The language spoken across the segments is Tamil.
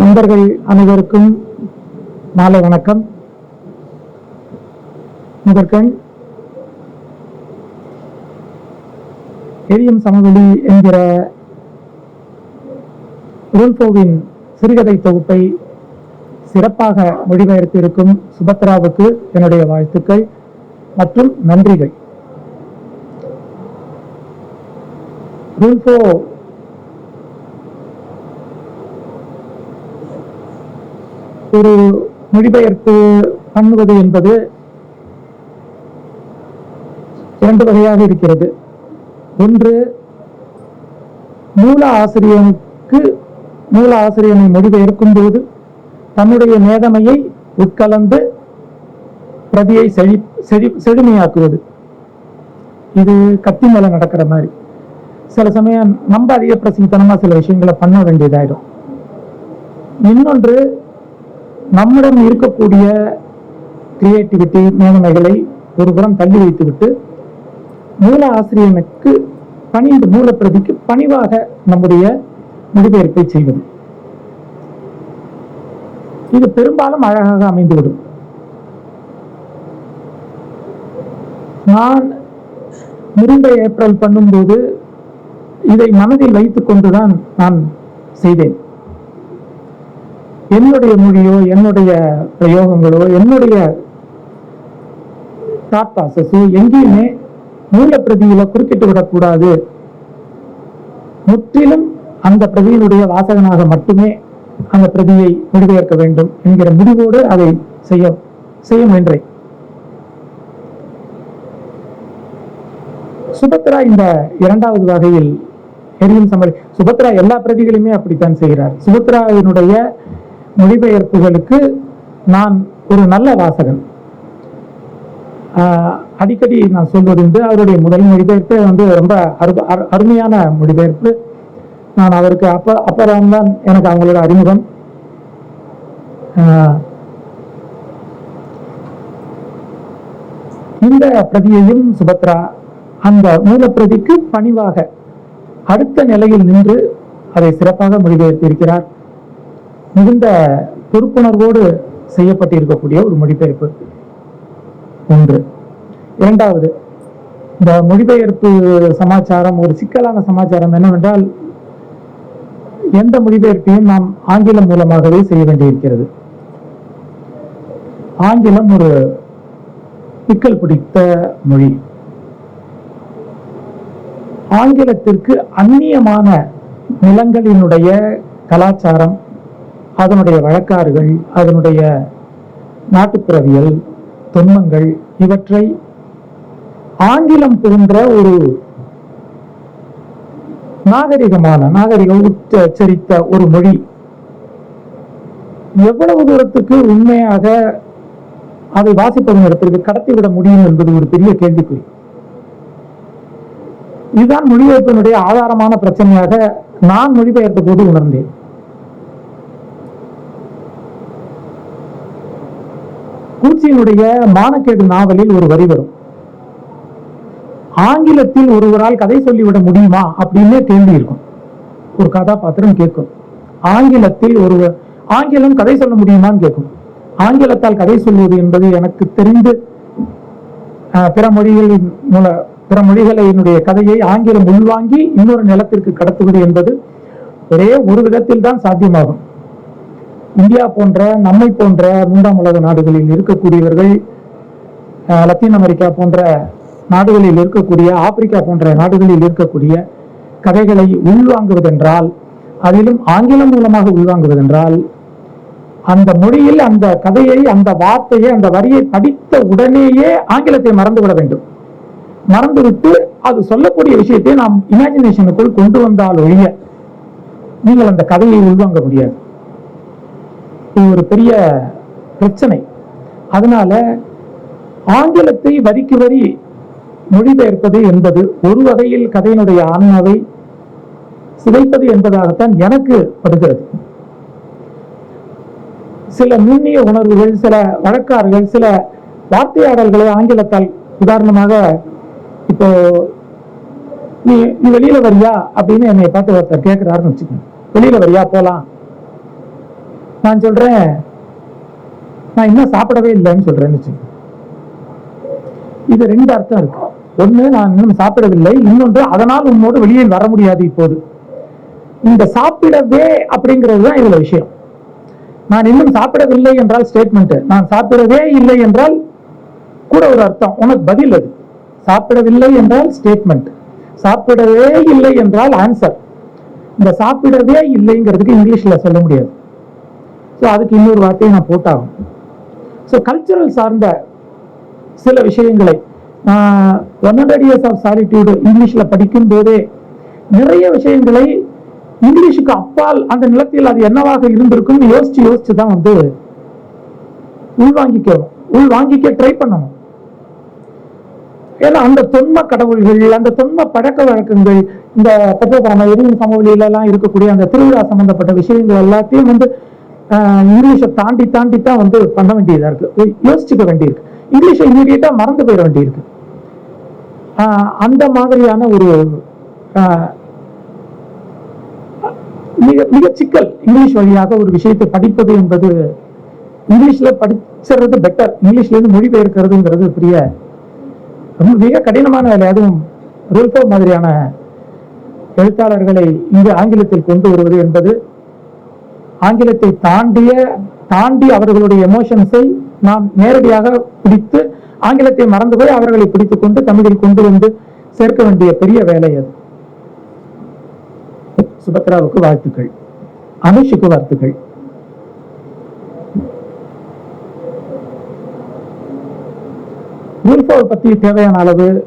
நண்பர்கள் அனைவருக்கும் மாலை வணக்கம். முதற்கண் எரியும் சமவெளி என்கிற ரூல்போவின் சிறுகதை தொகுப்பை சிறப்பாக மொழிபெயர்த்திருக்கும் சுபத்ராவுக்கு என்னுடைய வாழ்த்துக்கள் மற்றும் நன்றிகள். ரூல்போ ஒரு மொழிபெயர்ப்பு பண்ணுவது என்பது இரண்டு வகையாக இருக்கிறது. ஒன்று மூல ஆசிரியனுக்கு மூல ஆசிரியனை மொழிபெயர்க்கும் போது தன்னுடைய மேதமையை உட்கலந்து பிரதியை செழி செழி செழுமையாக்குவது. இது கத்தி மேல நடக்கிற மாதிரி. சில சமயம் நம்ம அதிக பிரசித்தனமா சில விஷயங்களை பண்ண வேண்டியதாயிடும். இன்னொன்று நம்மிடம் இருக்கக்கூடிய கிரியேட்டிவிட்டி மேன்மைகளை ஒரு புறம் தள்ளி வைத்துவிட்டு மூல ஆசிரியனுக்கு பணிந்து மூலப்பிரதிக்கு பணிவாக நம்முடைய மொழிபெயர்ப்பை செய்வது. இது பெரும்பாலும் அழகாக அமைந்துவிடும். நான் மிருந்த ஏப்ரல் பண்ணும்போது இதை மனதில் வைத்துக் கொண்டுதான் நான் செய்தேன். என்னுடைய மொழியோ என்னுடைய பிரயோகங்களோ என்னுடைய தாட் ப்ராசஸோ எங்கேயுமே மூல பிரதியில குறுக்கிட்டு விடக்கூடாது முற்றிலும் அந்த பிரதியினுடைய வாசகனாக மட்டுமே அந்த பிரதியை மொழிபெயர்க்க வேண்டும் என்கிற முடிவோடு அதை செய்ய செய்ய முயன்றேன். சுபத்ரா இந்த இரண்டாவது வகையில் எரியும் சமரி சுபத்ரா எல்லா பிரதிகளையுமே அப்படித்தான் செய்கிறார். சுபத்ராவினுடைய மொழிபெயர்ப்புகளுக்கு நான் ஒரு நல்ல வாசகன். ஆஹ் அடிக்கடி நான் சொல்வது வந்து அவருடைய முதல் மொழிபெயர்ப்பே வந்து ரொம்ப அரு- அரு- அருமையான மொழிபெயர்ப்பு. நான் அவருக்கு அப்ப அப்புறம்தான் எனக்கு அவங்களோட அறிமுகம். ஆஹ் இந்த பிரதியையும் சுபத்ரா அந்த மூலப்பிரதிக்கு பணிவாக அடுத்த நிலையில் நின்று அதை சிறப்பாக மொழிபெயர்த்திருக்கிறார். மிகுந்த பொறுப்புணர்வோடு செய்யப்பட்டிருக்கக்கூடிய ஒரு மொழிபெயர்ப்பு ஒன்று. இரண்டாவது இந்த மொழிபெயர்ப்பு சமாச்சாரம் ஒரு சிக்கலான சமாச்சாரம் என்னவென்றால் எந்த மொழிபெயர்ப்பையும் நாம் ஆங்கிலம் மூலமாகவே செய்ய வேண்டியிருக்கிறது. ஆங்கிலம் ஒரு சிக்கல் பிடித்த மொழி. ஆங்கிலத்திற்கு அந்நியமான நிலங்களினுடைய கலாச்சாரம் அதனுடைய வழக்காறுகள் அதனுடைய நாட்டுப்புறவியல் தொன்மங்கள் இவற்றை ஆங்கிலம் போன்ற ஒரு நாகரிகமான நாகரிகம் உச்சரித்த ஒரு மொழி. எவ்வளவு தூரத்துக்கு உண்மையாக அதை வாசிப்பது இடத்திற்கு கடத்திவிட முடியும் என்பது ஒரு பெரிய கேள்விக்குறி. இதுதான் மொழிபெயர்ப்பினுடைய ஆதாரமான பிரச்சனையாக நான் மொழிபெயர்த்த போது உணர்ந்தேன். பூச்சியினுடைய மானக்கேடு நாவலில் ஒரு வரி வரும். ஆங்கிலத்தில் ஒருவரால் கதை சொல்லிவிட முடியுமா அப்படின்னு கேள்வி இருக்கும். ஒரு கதாபாத்திரம் கேட்கும். ஆங்கிலத்தில் ஒருவர் ஆங்கிலம் கதை சொல்ல முடியுமான்னு கேட்கும். ஆங்கிலத்தால் கதை சொல்வது என்பது எனக்கு தெரிந்து பிற மொழிகளின் மூல பிற மொழிகளினுடைய கதையை ஆங்கிலம் உள்வாங்கி இன்னொரு நிலத்திற்கு கடத்துவது என்பது ஒரே ஒரு விதத்தில் தான் சாத்தியமாகும். இந்தியா போன்ற நம்மை போன்ற மூன்றாம் உலக நாடுகளில் இருக்கக்கூடியவர்கள் லத்தீன் அமெரிக்கா போன்ற நாடுகளில் இருக்கக்கூடிய ஆப்பிரிக்கா போன்ற நாடுகளில் இருக்கக்கூடிய கதைகளை உள்வாங்குவதென்றால் அதிலும் ஆங்கிலம் மூலமாக உள்வாங்குவதென்றால் அந்த மொழியில் அந்த கதையை அந்த வார்த்தையை அந்த வரியை படித்த உடனேயே ஆங்கிலத்தை மறந்துவிட வேண்டும். மறந்துவிட்டு அது சொல்லக்கூடிய விஷயத்தை நாம் இமேஜினேஷனுக்குள் கொண்டு வந்தால் ஒழிய நீங்கள் அந்த கதையை உள்வாங்க முடியாது. இது ஒரு பெரிய பிரச்சனை. அதனால ஆங்கிலத்தை வரிக்கு வரி மொழிபெயர்ப்பது என்பது ஒரு வகையில் கதையினுடைய ஆன்மாவை சிதைப்பது என்பதாகத்தான் எனக்கு படுகிறது. சில நுண்ணிய உணர்வுகள் சில வழக்காறுகள் சில வார்த்தையாடல்களை ஆங்கிலத்தால் உதாரணமாக இப்போ நீ நீ வெளியில வரியா? அப்படின்னு என்னை பார்த்து ஒருத்தர் கேட்கிறாருன்னு வச்சுக்கோங்க. வெளியில வரியா? போலாம். நான் சொல்றேன். நான் இன்னும் சாப்பிடவே இல்லைன்னு சொல்றேன்னு வச்சுக்கோங்க. இது ரெண்டு அர்த்தம் இருக்கு. ஒண்ணு நான் இன்னும் சாப்பிடவில்லை. இன்னொன்று அதனால் உன்னோடு வெளியில் வர முடியாது இப்போது. இந்த சாப்பிடவே அப்படிங்கிறது தான் இதுல விஷயம். நான் இன்னும் சாப்பிடவில்லை என்றால் ஸ்டேட்மெண்ட் நான் சாப்பிடவே இல்லை என்றால் கூட ஒரு அர்த்தம். உனக்கு பதில் அது. சாப்பிடவில்லை என்றால் ஸ்டேட்மெண்ட் சாப்பிடவே இல்லை என்றால் ஆன்சர் இந்த சாப்பிடவே இல்லைங்கிறதுக்கு இங்கிலீஷ்ல சொல்ல முடியாது. ஸோ அதுக்கு இன்னொரு வார்த்தையை நான் போட்டாகும் ஸோ கல்ச்சுரல் சார்ந்த சில விஷயங்களை one hundred years of solitude இங்கிலீஷில் படிக்கும் போதே நிறைய விஷயங்களை இங்கிலீஷுக்கு அப்பால் அந்த நிலத்தில் அது என்னவாக இருந்திருக்கும்னு யோசிச்சு யோசிச்சு தான் வந்து உள்வாங்கிக்க உள்வாங்கிக்க ட்ரை பண்ணணும். ஏன்னா அந்த தொன்ம கடவுள்கள் அந்த தொன்ம பழக்க வழக்கங்கள் இந்த பெற்றோபரம எரியும் சமவெளியிலலாம் இருக்கக்கூடிய அந்த திருவிழா சம்பந்தப்பட்ட விஷயங்கள் எல்லாத்தையும் வந்து இங்கிலீஷை தாண்டி தாண்டி தான் வந்து பண்ண வேண்டியதா இருக்கு. யோசிச்சுக்க வேண்டியிருக்கு. இங்கிலீஷை இமீடியட்டாக மறந்து போயிட வேண்டியிருக்கு. அந்த மாதிரியான ஒரு மிக மிக சிக்கல் இங்கிலீஷ் வழியாக ஒரு விஷயத்தை படிப்பது என்பது இங்கிலீஷ்ல படிச்சுறது பெட்டர் இங்கிலீஷ்ல இருந்து மொழிபெயர்க்கிறதுங்கிறது பெரிய ரொம்ப மிக கடினமான வேலை. அதுவும் ரூல்ஃபோ மாதிரியான எழுத்தாளர்களை இங்கு ஆங்கிலத்தில் கொண்டு வருவது என்பது ஆங்கிலத்தை தாண்டிய தாண்டி அவர்களுடைய எமோஷன்ஸை நாம் நேரடியாக பிடித்து ஆங்கிலத்தை மறந்து போய் அவர்களை பிடித்துக் கொண்டு தமிழில் கொண்டு வந்து சேர்க்க வேண்டிய பெரிய வேலை அது. சுபத்ராவுக்கு வாழ்த்துக்கள். அனுஷுக்கு வாழ்த்துக்கள். ரூல்ஃபோவை பற்றி தேவையான அளவு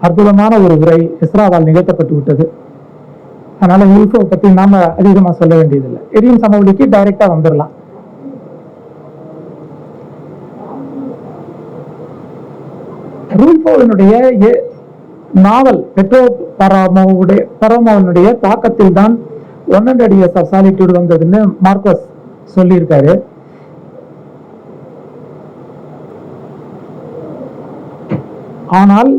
அற்புதமான ஒரு உரை இஸ்ராவால் நிகழ்த்தப்பட்டு விட்டது. அதனால யூல்ஃபோவை பத்தி நாம அதிகமா சொல்ல வேண்டியதில்லை. எரியும் சமவெளிக்கு டைரக்டா வந்துடலாம் ரூல்ஃபோவினுடைய நாவல் பெட்ரோ பராமோவுடைய பராமோவினுடைய தாக்கத்தில் தான் one hundred years of solitude வந்ததுன்னு மார்க்கோஸ் சொல்லியிருக்காரு. ஆனால்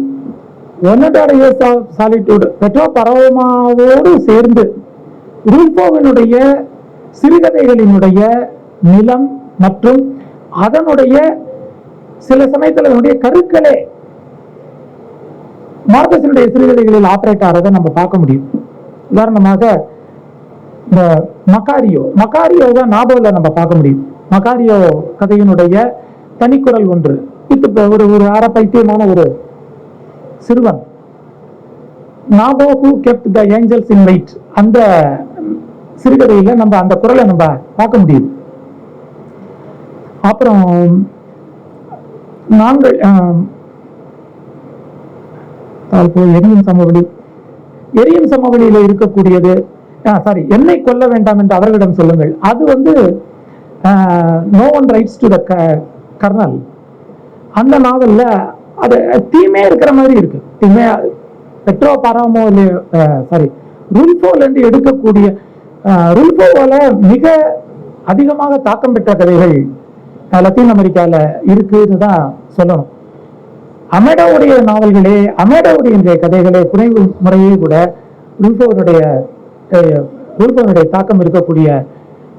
ஒன் பெட்ரோ சேர்ந்து ரூல்போவினுடைய சிறுகதைகளினுடைய நிலம் மற்றும் அதனுடைய சில சமயத்தில் அதனுடைய கருக்களே மார்க்கஸினுடைய சிறுகதைகளில் ஆப்ரேட் ஆகிறதை நம்ம பார்க்க முடியும். உதாரணமாக இந்த மக்காரியோ மக்காரியோவை நாபோல நம்ம பார்க்க முடியும். மக்காரியோ கதையினுடைய தனிக்குரல் ஒன்று. இது ஒரு ஒரு அரை பைத்தியமான ஒரு சிறுவன். Nabo who kept the angels in light அந்த சிறுகதையில நம்ம அந்த குரலை நம்ம பார்க்க முடியுது. அப்புறம் நாங்கள் எரியும் சமவெளி. எரியும் சமவெளியில இருக்கக்கூடியது சாரி என்னை கொல்ல வேண்டாம் என்று அவர்களிடம் சொல்லுங்கள். அது வந்து no one writes to the colonel. அந்த நாவல்ல அது தீமே இருக்கிற மாதிரி இருக்கு. தீமே பெட்ரோ பராமோ சாரி ருல்போல இருந்து எடுக்கக்கூடிய ருல்போவால மிக அதிகமாக தாக்கம் பெற்ற கதைகள் லத்தீன் அமெரிக்கால இருக்குன்னு தான் சொல்லணும். அமேடோவுடைய நாவல்களே அமேடாவுடைய இந்த கதைகளே புனைவு முறையே கூட ருல்போவனுடைய ருல்போவனுடைய தாக்கம் இருக்கக்கூடிய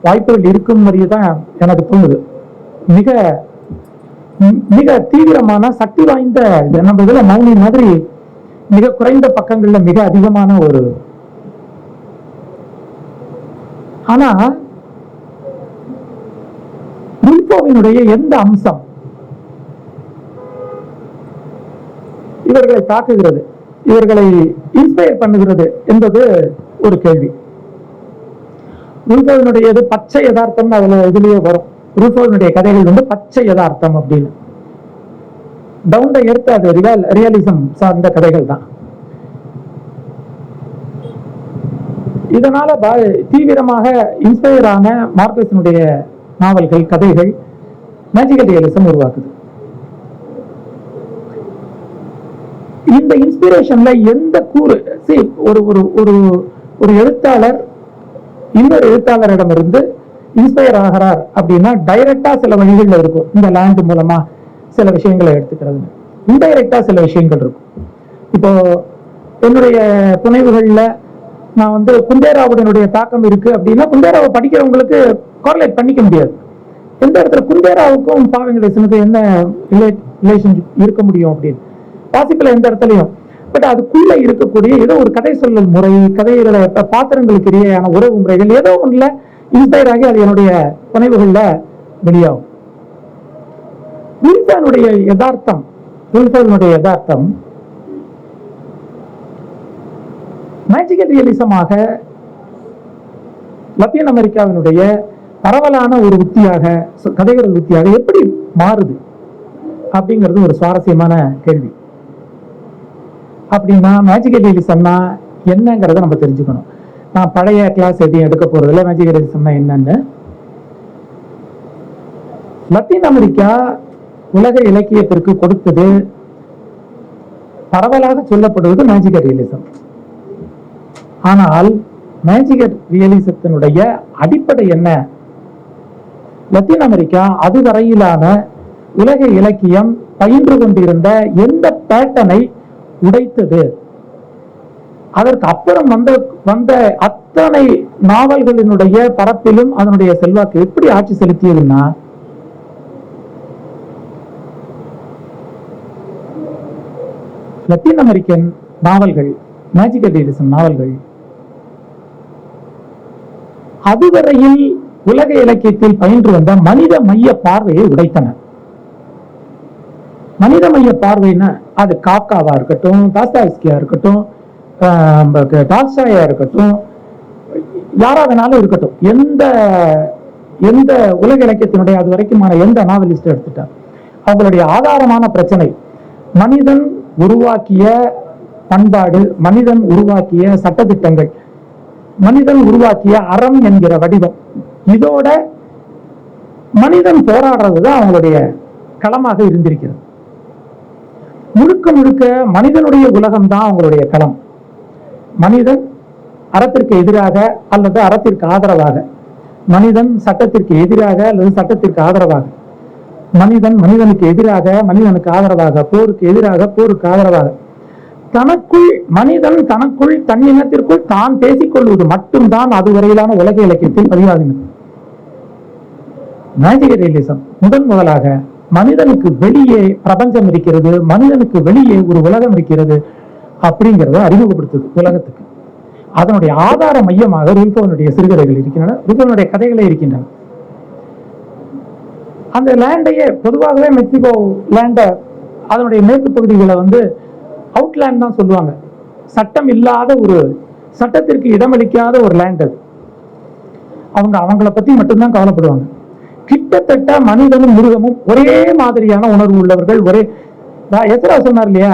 வாய்ப்புகள் இருக்கும் மாதிரியே தான் எனக்கு தோணுது. மிக மிக தீவிரமான சக்தி வாய்ந்த நம்ம இதுல மௌனி மாதிரி மிக குறைந்த பக்கங்கள்ல மிக அதிகமான ஒரு ஆனா ருல்போவினுடைய எந்த அம்சம்? இவர்களை தாக்குகிறது இவர்களை இன்ஸ்பயர் பண்ணுகிறது என்பது ஒரு கேள்வி. ரூபோவினுடையது பச்சை யதார்த்தம் அதுல இதுலயே வரும். ரூசோனுடைய கதைகள் வந்து பச்சை யதார்த்தம் அப்படின்னு. டவுன் த எர்த் அது ரியல் ரியலிசம் சார்ந்த கதைகள் தான். இதனால தீவிரமாக இன்ஸ்பயர் ஆன மார்க்கஸினுடைய நாவல்கள் கதைகள் மேஜிக்கல் ரியலிசம் உருவாக்குது. இந்த இன்ஸ்பிரேஷன்ல எந்த கூறு ஒரு ஒரு ஒரு ஒரு எழுத்தாளர் இன்னொரு எழுத்தாளரிடமிருந்து இன்ஸ்பயர் ஆகிறார் அப்படின்னா டைரக்டா சில வழிகள் இருக்கும். இந்த லேண்ட் மூலமா சில விஷயங்களை எடுத்துக்கிறது இன்டைரக்டா சில விஷயங்கள் இருக்கும். இப்போ என்னுடைய புனைவுகள்ல நான் வந்து குந்தேராவுடனுடைய தாக்கம் இருக்கு அப்படின்னா குந்தேராவை படிக்கிறவங்களுக்கு கோரிலேட் பண்ணிக்க முடியாது. எந்த இடத்துல குந்தேராவுக்கும் பா வெங்கடேசனுக்கும் என்ன ரிலேஷன்ஷிப் இருக்க முடியும் அப்படின்னு? வாசிப்பில் எந்த இடத்துலையும். பட் அதுக்குள்ள இருக்கக்கூடிய ஏதோ ஒரு கதை சொல்லல் முறை கதைகளை பாத்திரங்களுக்கு இடையேயான உறவு முறைகள் ஏதோ ஒண்ணுல இன்ஸ்பயர் ஆகி அது என்னுடைய புனைவுகளில் வெளியாகும். வில்சனுடைய யதார்த்தம் வில்சனுடைய யதார்த்தம் மேஜிக்கல் ரியலிசமாக லத்தீன் அமெரிக்காவினுடைய பரவலான ஒரு உத்தியாக கதைகள் உத்தியாக எப்படி மாறுது அப்படிங்கிறது ஒரு சுவாரஸ்யமான கேள்வி. அப்படின்னா மேஜிக்கல் ரியலிசம்னா என்னங்கிறத நம்ம தெரிஞ்சுக்கணும். நான் பழைய கிளாஸ் எதையும் எடுக்க போறதில்ல மேஜிக்கல் ரியலிசம்னா என்னன்னு. லத்தீன் அமெரிக்கா உலக இலக்கியத்திற்கு கொடுத்தது பரவலாக சொல்லப்படுவது மேஜிக ரியலிசம் ஆனால் மேஜிக்கல் ரியலிசத்தினுடைய அடிப்படை என்ன? லத்தீன் அமெரிக்கா அதுவரையிலான உலக இலக்கியம் பயின்று கொண்டிருந்த எந்த பேட்டனை உடைத்தது? அதற்கு அப்புறம் வந்த வந்த அத்தனை நாவல்களினுடைய பரப்பிலும் அதனுடைய செல்வாக்கு எப்படி ஆட்சி செலுத்தியதுன்னா லத்தீன் அமெரிக்கன் நாவல்கள் மேஜிக்கல் ரியலிசம் நாவல்கள் அதுவரையில் உலக இலக்கியத்தில் பயின்று வந்த மனித மைய பார்வையை உடைத்தன. மனித மைய பார்வைன்னா அது காக்காவா இருக்கட்டும் தாஸ்தாஸ்கியா இருக்கட்டும் டால்சாயா இருக்கட்டும் யாரா வேணாலும் இருக்கட்டும் எந்த எந்த உலக இலக்கியத்தினுடைய அது வரைக்குமான எந்த நாவலிஸ்ட் எடுத்துட்டார்? அவங்களுடைய ஆதாரமான பிரச்சனை மனிதன் உருவாக்கிய பண்பாடு மனிதன் உருவாக்கிய சட்டத்திட்டங்கள் மனிதன் உருவாக்கிய அறம் என்கிற வடிவம் இதோட மனிதன் போராடுறது தான் அவங்களுடைய களமாக இருந்திருக்கிறது. முழுக்க முழுக்க மனிதனுடைய உலகம் தான் அவங்களுடைய களம். மனிதன் அறத்திற்கு எதிராக அல்லது அறத்திற்கு ஆதரவாக. மனிதன் சட்டத்திற்கு எதிராக அல்லது சட்டத்திற்கு ஆதரவாக. மனிதன் மனிதனுக்கு எதிராக மனிதனுக்கு ஆதரவாக போருக்கு எதிராக போருக்கு ஆதரவாக. தனக்குள் மனிதன் தனக்குள் தன்னினத்திற்குள் தான் பேசிக்கொள்வது மட்டும்தான் அதுவரையிலான உலக இலக்கியத்தில் பதிவாகினது மேஜிக் முதன் முதலாக மனிதனுக்கு வெளியே பிரபஞ்சம் இருக்கிறது மனிதனுக்கு வெளியே ஒரு உலகம் இருக்கிறது அப்படிங்கிறத அறிமுகப்படுத்துது உலகத்துக்கு. அதனுடைய ஆதார மையமாக ரூல்போனுடைய சிறுகதைகள் இருக்கின்றன ரூல்போனுடைய கதைகளே இருக்கின்றன. அந்த லேண்டையே பொதுவாகவே மெக்சிகோ லேண்டை அதனுடைய மேற்கு பகுதிகளை வந்து அவுட்லேண்ட் தான் சொல்லுவாங்க. சட்டம் இல்லாத ஒரு சட்டத்திற்கு இடமளிக்காத ஒரு லேண்ட் அது. அவங்க அவங்கள பத்தி மட்டும்தான் கவலைப்படுவாங்க. கிட்டத்தட்ட மனிதனும் மிருகமும் ஒரே மாதிரியான உணர்வு உள்ளவர்கள் ஒரே எத்தனை சொன்னார் இல்லையா?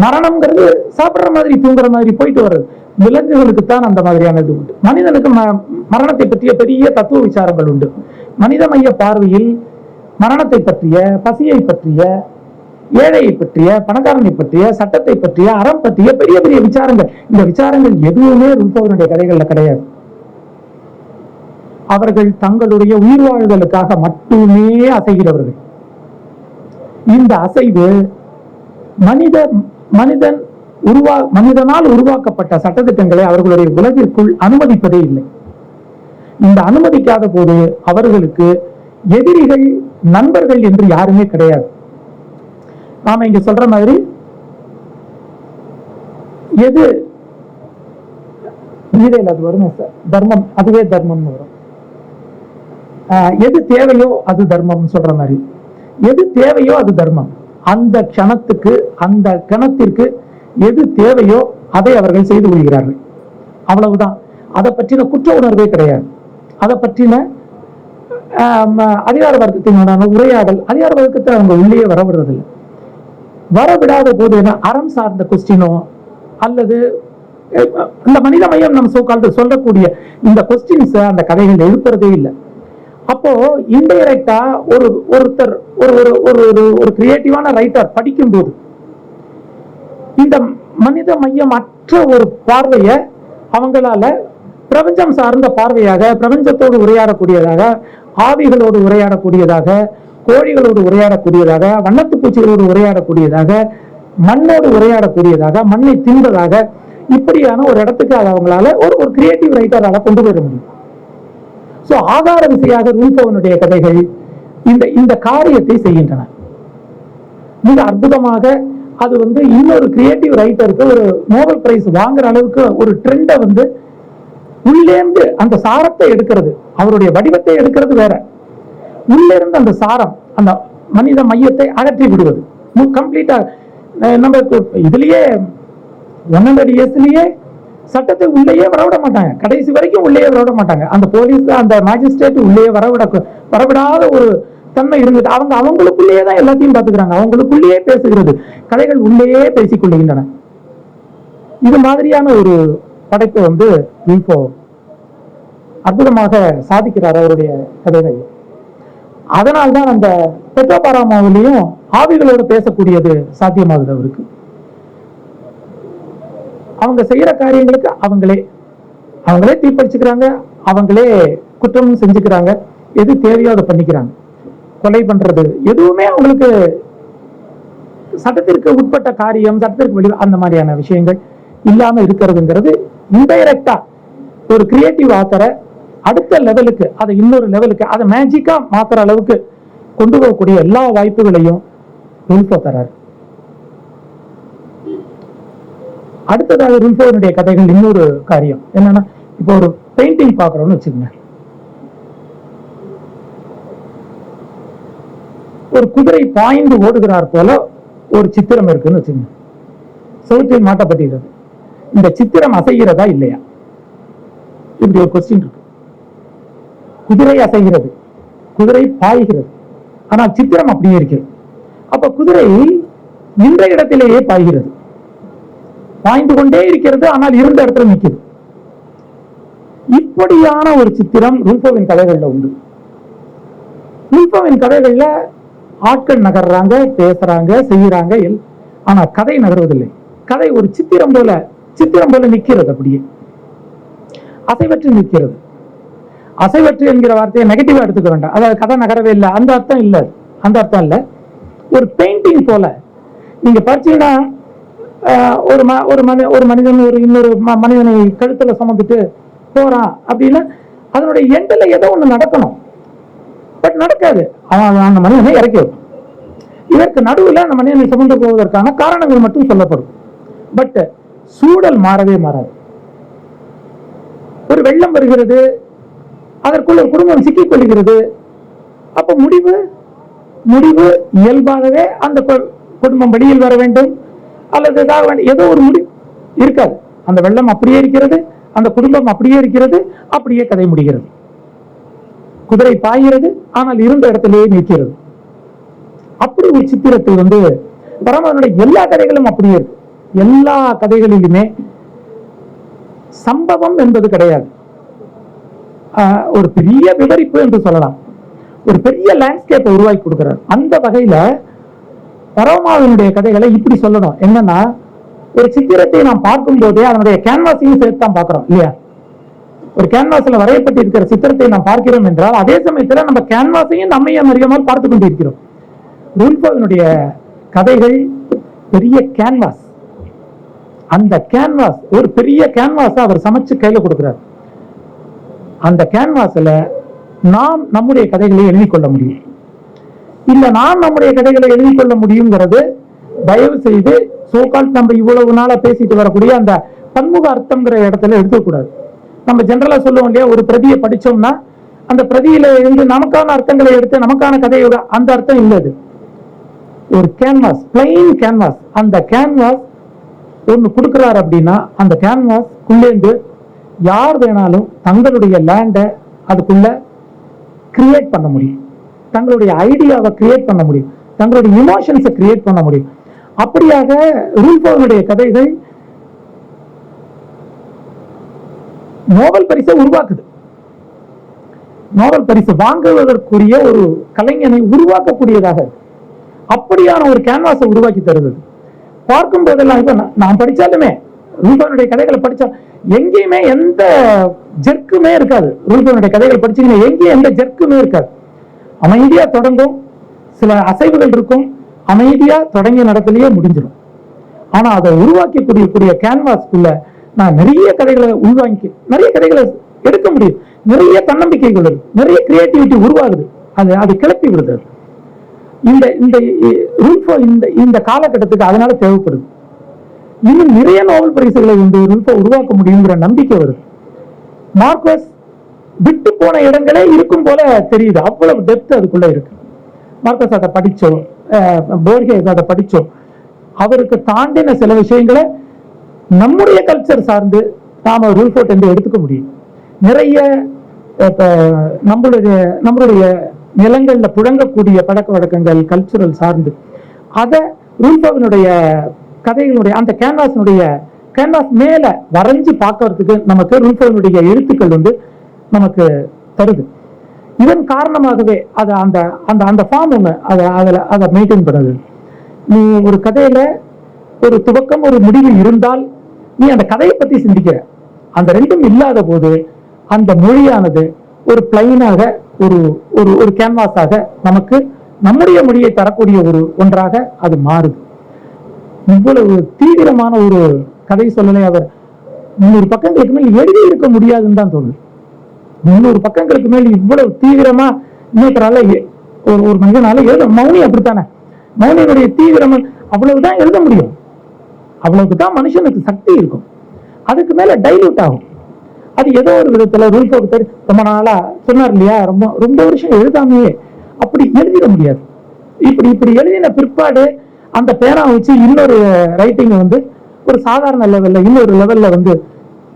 மரணம்ங்கிறது சாப்பிடுற மாதிரி தூங்குற மாதிரி போயிட்டு வர்றது. விலங்குகளுக்கு தான் அந்த மாதிரியான இது உண்டு. மனிதனுக்கு ம- மரணத்தை பற்றிய பெரிய தத்துவ விசாரங்கள் உண்டு. மனித மைய பார்வையில் மரணத்தை பற்றிய பசியை பற்றிய ஏழையை பற்றிய பணக்காரனை பற்றிய சட்டத்தை பற்றிய அறம் பற்றிய பெரிய பெரிய விசாரங்கள். இந்த விசாரங்கள் எதுவுமே ருப்பவனுடைய கதைகள்ல கிடையாது. அவர்கள் தங்களுடைய உயிர் வாழ்தலுக்காக மட்டுமே அசைகிறவர்கள். இந்த அசைவு மனித மனிதன் உருவா மனிதனால் உருவாக்கப்பட்ட சட்டத்திட்டங்களை அவர்களுடைய உலகிற்குள் அனுமதிப்பதே இல்லை. இந்த அனுமதிக்காத போது அவர்களுக்கு எதிரிகள் நண்பர்கள் என்று யாருமே கிடையாது. நாம இங்க சொல்ற மாதிரி எது? கீதையில் அது வரும் சார்? தர்மம் அதுவே தர்மம்னு வரும். ஆஹ் எது தேவையோ அது தர்மம் சொல்ற மாதிரி. எது தேவையோ அது தர்மம். அந்த க்ஷணத்துக்கு அந்த கணத்திற்கு எது தேவையோ அதை அவர்கள் செய்து கொள்கிறார்கள். அவ்வளவுதான். அதை பற்றின குற்ற உணர்வே கிடையாது. அதை பற்றின அதிகார வர்க்கத்தினோட உரையாடல் அதிகார வர்க்கத்தை அவங்க உள்ளே வர விடுறதில்லை வர விடாத போது என்ன அறம் சார்ந்த கொஸ்டினோ அல்லது இந்த மனித மையம் நம்ம சோக்கால்டு சொல்லக்கூடிய இந்த கொஸ்டின்ஸ் அந்த கதைகள் எழுப்புறதே இல்லை. அப்போ இன்டைரக்டா ஒரு ஒருத்தர் ஒரு ஒரு ஒரு ஒரு ஒரு கிரியேட்டிவான ரைட்டர் படிக்கும்போது இந்த மனித மையம் அற்ற ஒரு பார்வையை அவங்களால பிரபஞ்சம் சார்ந்த பார்வையாக பிரபஞ்சத்தோடு உரையாடக்கூடியதாக ஆவிகளோடு உரையாடக்கூடியதாக கோழிகளோடு உரையாடக்கூடியதாக வண்ணத்து பூச்சிகளோடு உரையாடக்கூடியதாக மண்ணோடு உரையாடக்கூடியதாக மண்ணை தின்பதாக இப்படியான ஒரு இடத்துக்கு அதை அவங்களால ஒரு ஒரு கிரியேட்டிவ் ரைட்டரால கொண்டு போயிட முடியும். சோ ஆதார விசையாக ரூல்போவனுடைய கதைகள் இந்த இந்த காரியத்தை செய்கின்றன. மிக அற்புதமாக அது வந்து இன்னொரு கிரியேட்டிவ் ரைட்டருக்கு ஒரு நோபல் பிரைஸ் வாங்குற அளவுக்கு ஒரு ட்ரெண்டை வந்து உள்ளேந்து அந்த சாரத்தை எடுக்கிறது. அவருடைய வடிவத்தை எடுக்கிறது வேற. உள்ளே இருந்து அந்த சாரம் அந்த மனித மையத்தை அகற்றி விடுவது. கம்ப்ளீட்டா நம்ம இதுலயே ஒன்னடி இயர்ஸ்லயே சட்டத்தை உள்ளேயே வரவிட மாட்டாங்க கடைசி வரைக்கும் உள்ளேயே வரவிட மாட்டாங்க அந்த போலீஸ் அந்த மேஜிஸ்ட்ரேட் உள்ளேயே வரவிட வரவிடாத ஒரு தன்மை இருந்தது அவங்க அவங்களுக்குள்ளேயே தான் எல்லாத்தையும் பார்த்துக்கிறாங்க. அவங்களுக்குள்ளேயே பேசுகிறது. கதைகள் உள்ளேயே பேசிக்கொள்கின்றன இது மாதிரியான ஒரு படைப்பு வந்து வில்போ அற்புதமாக சாதிக்கிறார் அவருடைய கதைகள். அதனால்தான் அந்த பெட்ரோபாராமாவிலையும் ஆவிகளோடு பேசக்கூடியது சாத்தியமாகுது அவருக்கு. அவங்க செய்யற காரியங்களுக்கு அவங்களே அவங்களே தீப்படிச்சுக்கிறாங்க அவங்களே குற்றமும் செஞ்சுக்கிறாங்க எது தேவையோ அதை பண்ணிக்கிறாங்க. கொலை பண்றது எதுவுமே அவங்களுக்கு சட்டத்திற்கு உட்பட்ட காரியம் சட்டத்திற்கு வெளி அந்த மாதிரியான விஷயங்கள் இல்லாம இருக்கிறதுங்கிறது இன்டைரக்டா ஒரு கிரியேட்டிவ் ஆத்தரை அடுத்த லெவலுக்கு அதை இன்னொரு லெவலுக்கு அதை மேஜிக்கா மாத்துற அளவுக்கு கொண்டு போகக்கூடிய எல்லா வாய்ப்புகளையும் ருல்ஃபோ தராரு அடுத்ததாக ரில்ஃபோனுடைய கதைகள் இன்னொரு காரியம். என்னன்னா இப்போ ஒரு பெயிண்டிங் பார்க்குறோம்னு வச்சுக்கோங்க. ஒரு குதிரை பாய்ந்து ஓடுகிறார் போல ஒரு சித்திரம் இருக்குன்னு வச்சுக்கோங்க. செவுற்றில் மாட்டப்பட்டிருக்கிறது. இந்த சித்திரம் அசைகிறதா இல்லையா? இப்படி ஒரு கொஸ்டின் இருக்கு. குதிரை அசைகிறது. குதிரை பாய்கிறது. ஆனால் சித்திரம் அப்படியே இருக்கிறது. அப்ப குதிரை நின்ற இடத்திலேயே பாய்கிறது. பாய்ந்து கொண்டே இருக்கிறது ஆனால் இருந்த இடத்துல நிற்குது இப்படியான ஒரு சித்திரம் ரூபோவின் கதைகள்ல உண்டு. ரூபோவின் கதைகள்ல ஆட்கள் நகர்றாங்க பேசுறாங்க செய்யறாங்க ஆனா கதை நகர்வதில்லை. கதை ஒரு சித்திரம் போல சித்திரம் போல நிக்கிறது அப்படியே. அசைவற்று நிற்கிறது. அசைவற்று என்கிற வார்த்தையை நெகட்டிவா எடுத்துக்க வேண்டாம். அதாவது கதை நகரவே இல்லை. அந்த அர்த்தம் இல்ல. அந்த அர்த்தம் இல்ல. ஒரு பெயிண்டிங் போல. நீங்க பார்த்தீங்கன்னா ஒரு ம ஒரு மனி ஒரு மனிதன் ஒரு இன்னொரு ம- மனிதனை கழுத்தில் சுமந்துட்டு போகிறான் அப்படின்னா அதனுடைய எண்டில் ஏதோ ஒன்று நடக்கணும். பட் நடக்காது. அவன் அந்த மனிதனை இறக்கி வைப்பான் இதற்கு நடுவில் அந்த மனிதனை சுமந்து போவதற்கான காரணங்கள் மட்டும் சொல்லப்படும். பட் சூழல் மாறவே மாறாது. ஒரு வெள்ளம் வருகிறது. அதற்குள் ஒரு குடும்பம் சிக்கிக் கொள்கிறது அப்போ முடிவு முடிவு இயல்பாகவே அந்த குடும்பம் வெளியில் வர வேண்டும். அல்லது ஏதாவது ஏதோ ஒரு முடிவு இருக்காது. அந்த வெள்ளம் அப்படியே இருக்கிறது அந்த குடும்பம் அப்படியே இருக்கிறது அப்படியே கதை முடிகிறது. குதிரை பாய்கிறது ஆனால் இருந்த இடத்திலேயே நிற்கிறது. அப்படி ஒரு சித்திரத்தில் வந்து பரமனுடைய எல்லா கதைகளும் அப்படியே இருக்கு. எல்லா கதைகளிலுமே சம்பவம் என்பது கிடையாது. ஒரு பெரிய விவரிப்பு என்று சொல்லலாம். ஒரு பெரிய லேண்ட்ஸ்கேப்பை உருவாக்கி கொடுக்கிறார். அந்த வகையில பரமாவினுடைய கதைகளை இப்படி சொல்லணும். என்னன்னா ஒரு சித்திரத்தை நாம் பார்க்கும் போதே அதனுடைய கேன்வாஸையும் சேர்த்து தான் பார்க்கிறோம் இல்லையா? ஒரு கேன்வாஸ்ல வரையப்பட்டிருக்கிற சித்திரத்தை நாம் பார்க்கிறோம் என்றால் அதே சமயத்துல நம்ம கேன்வாஸையும் நம்மையும் அறியாமல் பார்த்து கொண்டிருக்கிறோம். ரூல்போவினுடைய கதைகள் பெரிய கேன்வாஸ் அந்த கேன்வாஸ் ஒரு பெரிய கேன்வாஸை அவர் சமைச்சு கையில கொடுக்கிறார். அந்த கேன்வாஸ்ல நாம் நம்முடைய கதைகளை எழுதி கொள்ள முடியும். இல்லை நாம் நம்முடைய கதைகளை எழுதிக்கொள்ள முடியுங்கிறது தயவு செய்து சோகால் நம்ம இவ்வளவு நாளாக பேசிட்டு வரக்கூடிய அந்த பன்முக அர்த்தம்ங்கிற இடத்துல எடுத்துக்கூடாது. நம்ம ஜென்ரலாக சொல்லுவோம் இல்லையா ஒரு பிரதியை படிச்சோம்னா அந்த பிரதியில இருந்து நமக்கான அர்த்தங்களை எடுத்து நமக்கான கதையோட அந்த அர்த்தம் இல்லை அது. ஒரு கேன்வாஸ் பிளைன் கேன்வாஸ் அந்த கேன்வாஸ் ஒன்று கொடுக்குறாரு அப்படின்னா அந்த கேன்வாஸ் குள்ளேந்து யார் வேணாலும் தங்களுடைய லேண்டை அதுக்குள்ள கிரியேட் பண்ண முடியும். தங்களுடைய ஐடியாவை கிரியேட் பண்ண முடியும். தங்களுடைய இமோஷன்ஸை கிரியேட் பண்ண முடியும். அப்படியாக ரூல்போவனுடைய கதைகள் நோபல் பரிசை உருவாக்குது. நோபல் பரிசு வாங்குவதற்குரிய ஒரு கலைஞனை உருவாக்கக்கூடியதாக அப்படியான ஒரு கேன்வாஸை உருவாக்கி தருது. பார்க்கும் போதெல்லாம் இப்போ நான் படித்தாலுமே படிச்சாலுமே ரூபனுடைய கதைகளை படிச்சா எங்கேயுமே எந்த ஜெர்க்குமே இருக்காது. ரூபனுடைய கதைகள் படிச்சீங்கன்னா எங்கேயும் எந்த ஜெர்க்குமே இருக்காது. அமைதியா தொடங்கும் சில அசைவுகள் இருக்கும். அமைதியா தொடங்கிய நடத்திலேயே முடிஞ்சிடும். ஆனா அதை உருவாக்கக்கூடிய கூடிய கேன்வாஸ்க்குள்ள நான் நிறைய கதைகளை உள்வாங்கி நிறைய கதைகளை எடுக்க முடியும். நிறைய தன்னம்பிக்கைகள் கொள்ளுது நிறைய கிரியேட்டிவிட்டி உருவாகுது. அது அது கிளப்பி விடுது இந்த இந்த ரூல்ஃபோ இந்த இந்த காலகட்டத்துக்கு அதனால தேவைப்படுது. இன்னும் நிறைய நோபல் பரிசுகளை இந்த ரூல்ஃபோ உருவாக்க முடியுங்கிற நம்பிக்கை வருது. மார்க்வஸ் விட்டு போன இடங்களே இருக்கும் போல தெரியுது. அவ்வளவு டெப்த் அதுக்குள்ள இருக்கு. மார்க்கஸ் அதை படிச்சோம். போர்கேஸ் அதை படிச்சோம். அவருக்கு தாண்டின சில விஷயங்களை நம்முடைய கல்ச்சர் சார்ந்து நாம ரூல்ஃபோர்ட் என்று எடுத்துக்க முடியும். நிறைய இப்போ நம்மளுடைய நம்மளுடைய நிலங்கள்ல புழங்கக்கூடிய பழக்க வழக்கங்கள் கல்ச்சுரல் சார்ந்து. அதை ரூல்ஃபோவினுடைய கதைகளுடைய அந்த கேன்வாஸினுடைய கேன்வாஸ் மேல வரைஞ்சு பார்க்கறதுக்கு நமக்கு ரூல்ஃபோவினுடைய எழுத்துக்கள் வந்து நமக்கு தருது. இதன் காரணமாகவே அது அந்த அந்த அந்த ஃபார்ம் ஒன்று அதை அதில் அதை மெயின்டைன் பண்ணுது. நீ ஒரு கதையில ஒரு துவக்கம் ஒரு முடிவு இருந்தால் நீ அந்த கதையை பற்றி சிந்திக்கிற. அந்த ரெண்டும் இல்லாத போது அந்த மொழியானது ஒரு பிளைனாக ஒரு ஒரு ஒரு கேன்வாஸாக நமக்கு நம்முடைய மொழியை தரக்கூடிய ஒரு ஒன்றாக அது மாறுது. இவ்வளவு தீவிரமான ஒரு கதை சொல்லலை அவர். முன்னூறு பக்கங்களுக்கு மேல் எழுதி இருக்க முடியாதுன்னு தான் தோணுது. முந்நூறு பக்கங்களுக்கு மேல் இவ்வளவு தீவிரமா இன்னொருத்தரால ஒரு ஒரு மனிதனால எழுத மௌனி அப்படித்தானே? மௌனியினுடைய தீவிரம் அவ்வளவுதான் எழுத முடியும். அவ்வளவுக்கு தான் மனுஷனுக்கு சக்தி இருக்கும். அதுக்கு மேல டைல்யூட் ஆகும். அது ஏதோ ஒரு விதத்துல ரூல் போட்டு ரொம்ப நாளா சொன்னார் இல்லையா? ரொம்ப ரொம்ப வருஷம் எழுதாமையே. அப்படி எழுதிட முடியாது. இப்படி இப்படி எழுதின பிற்பாடு அந்த பேனா வச்சு இன்னொரு ரைட்டிங் வந்து ஒரு சாதாரண லெவல்ல இன்னொரு லெவல்ல வந்து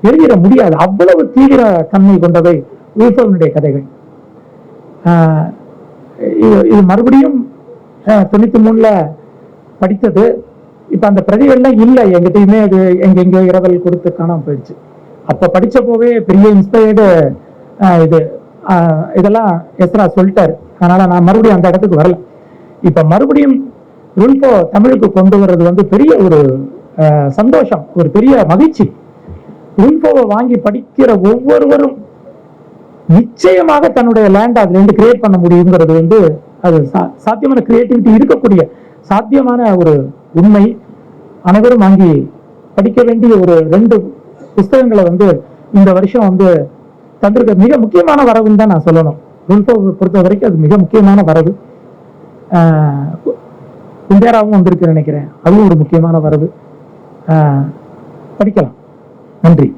எழுதிட முடியாது. அவ்வளவு தீவிர தன்மை கொண்டவை ரூல்ஃபோனுடைய கதைகள். இது இது மறுபடியும் தொண்ணூத்தி மூணுல படித்தது. இப்ப அந்த பிரதிகள்லாம் இல்லை. எங்கிட்டயுமே அது எங்கெங்கோ இரவல் கொடுத்து காணாம போயிடுச்சு. அப்ப படிச்சப்போவே பெரிய இன்ஸ்பயர்டு இது இதெல்லாம் எஸ்ரா சொல்லிட்டாரு. அதனால நான் மறுபடியும் அந்த இடத்துக்கு வரல. இப்ப மறுபடியும் ரூல்போ தமிழுக்கு கொண்டு வர்றது வந்து பெரிய ஒரு சந்தோஷம். ஒரு பெரிய மகிழ்ச்சி. இன்ஃபோவை வாங்கி படிக்கிற ஒவ்வொருவரும் நிச்சயமாக தன்னுடைய லேண்ட் அதுல இருந்து கிரியேட் பண்ண முடியுங்கிறது வந்து அது சா- சாத்தியமான கிரியேட்டிவிட்டி இருக்கக்கூடிய சாத்தியமான ஒரு உண்மை. அனைவரும் வாங்கி படிக்க வேண்டிய ஒரு ரெண்டு புஸ்தகங்களை வந்து இந்த வருஷம் வந்து தந்திருக்க மிக முக்கியமான வரவுன்னு தான் நான் சொல்லணும். ரூல்போ பொறுத்த வரைக்கும் அது மிக முக்கியமான வரவு. குந்தேராவும் வந்திருக்கு நினைக்கிறேன். அதுவும் ஒரு முக்கியமான வரவு. படிக்கலாம். நன்றி.